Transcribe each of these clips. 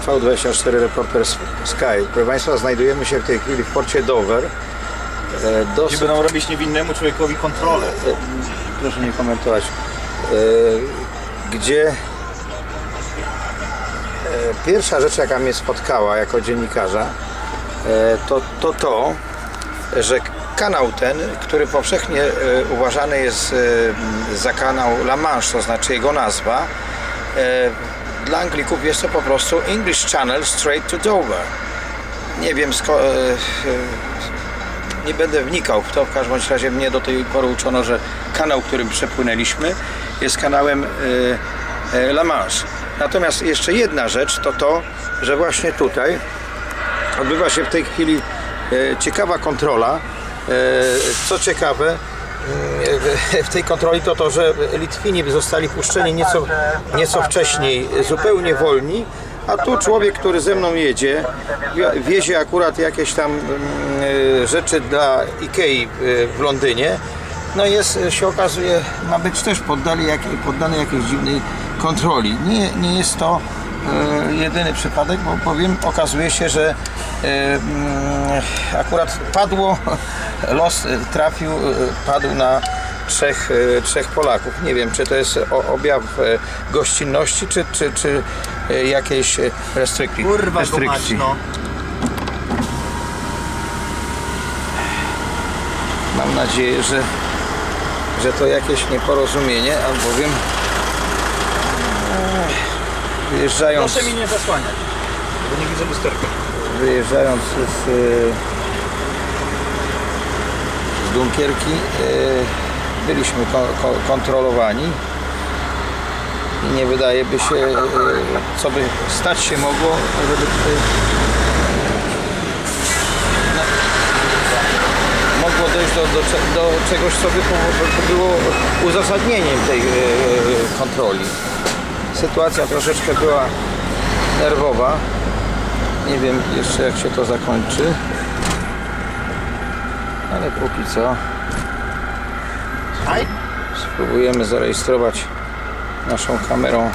TV24 Reporter Sky. Proszę Państwa, znajdujemy się w tej chwili w porcie Dover. E, Gdzie Dosyć, będą robić niewinnemu człowiekowi kontrolę. proszę nie komentować, e, gdzie e, pierwsza rzecz, jaka mnie spotkała jako dziennikarza, e, to to, to że kanał ten, który powszechnie e, uważany jest e, za kanał La Manche, to znaczy jego nazwa, e, dla Anglików jest to po prostu English Channel Straight to Dover. Nie wiem, sko- e, e, nie będę wnikał w to, w każdym razie mnie do tej pory uczono, że kanał, którym przepłynęliśmy jest kanałem e, La Manche. Natomiast jeszcze jedna rzecz to to, że właśnie tutaj odbywa się w tej chwili ciekawa kontrola. Co ciekawe, w tej kontroli to to, że Litwini zostali puszczeni nieco, nieco wcześniej, zupełnie wolni, a tu człowiek, który ze mną jedzie, wie- wiezie akurat jakieś tam mm, e, rzeczy dla Ikei e, w Londynie. No jest, się okazuje, ma być też poddany, poddany jakiejś dziwnej kontroli. Nie, nie jest to e, jedyny przypadek, bo powiem, okazuje się, że e, mm, akurat padło, los trafił, padł na trzech, e, trzech Polaków. Nie wiem, czy to jest objaw e, gościnności, czy, czy, czy e, jakiejś restrykcji. Kurwa go mać, restrykcji. no. Mam nadzieję, że, że to jakieś nieporozumienie, albowiem wyjeżdżając, Proszę mi nie zasłaniać, bo nie widzę lusterka. wyjeżdżając z, z Dunkierki byliśmy ko, ko, kontrolowani i nie wydaje by się, e, co by stać się mogło, żeby mogło dojść do, do, do czegoś, co by było uzasadnieniem tej e, kontroli. Sytuacja troszeczkę była nerwowa. Nie wiem jeszcze jak się to zakończy. Ale póki co? Spróbujemy zarejestrować naszą kamerą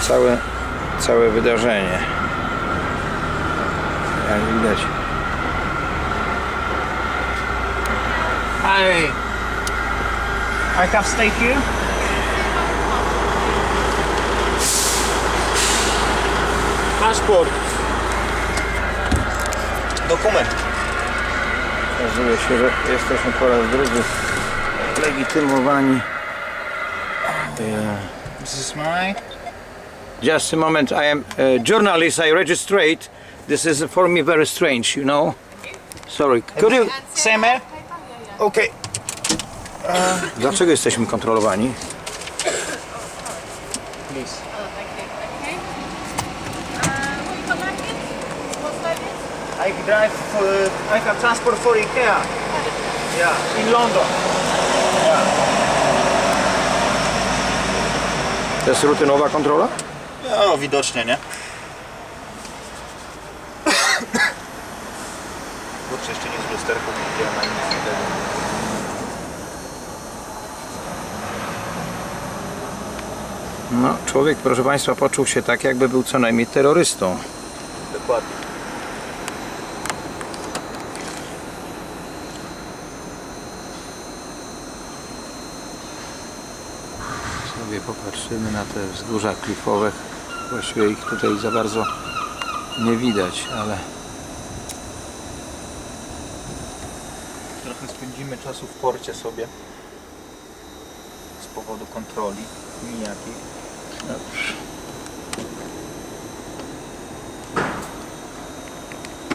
całe, całe wydarzenie. Jak widać. Hi. I have stay here. Paszport. Dokument. Okazuje się, że jesteśmy po raz drugi legitymowani. This is my... Just a moment, I am a journalist, I registrate. This is for me very strange, you know. Sorry, could you... Seme? Okej. Uh, dlaczego jesteśmy kontrolowani? Please. Oh thank you okay I drive for... I have transport for Ikea. Yeah, in London. To jest rutynowa kontrola? No, widocznie, nie? Kurczę, jeszcze nie z lusterką nie widziałem ani nic tego. No, człowiek, proszę Państwa, poczuł się tak, jakby był co najmniej terrorystą. Dokładnie. Sobie popatrzymy na te wzgórza klifowe. Właściwie ich tutaj za bardzo nie widać, ale Trochę spędzimy czasu w porcie sobie z powodu kontroli nijakiej.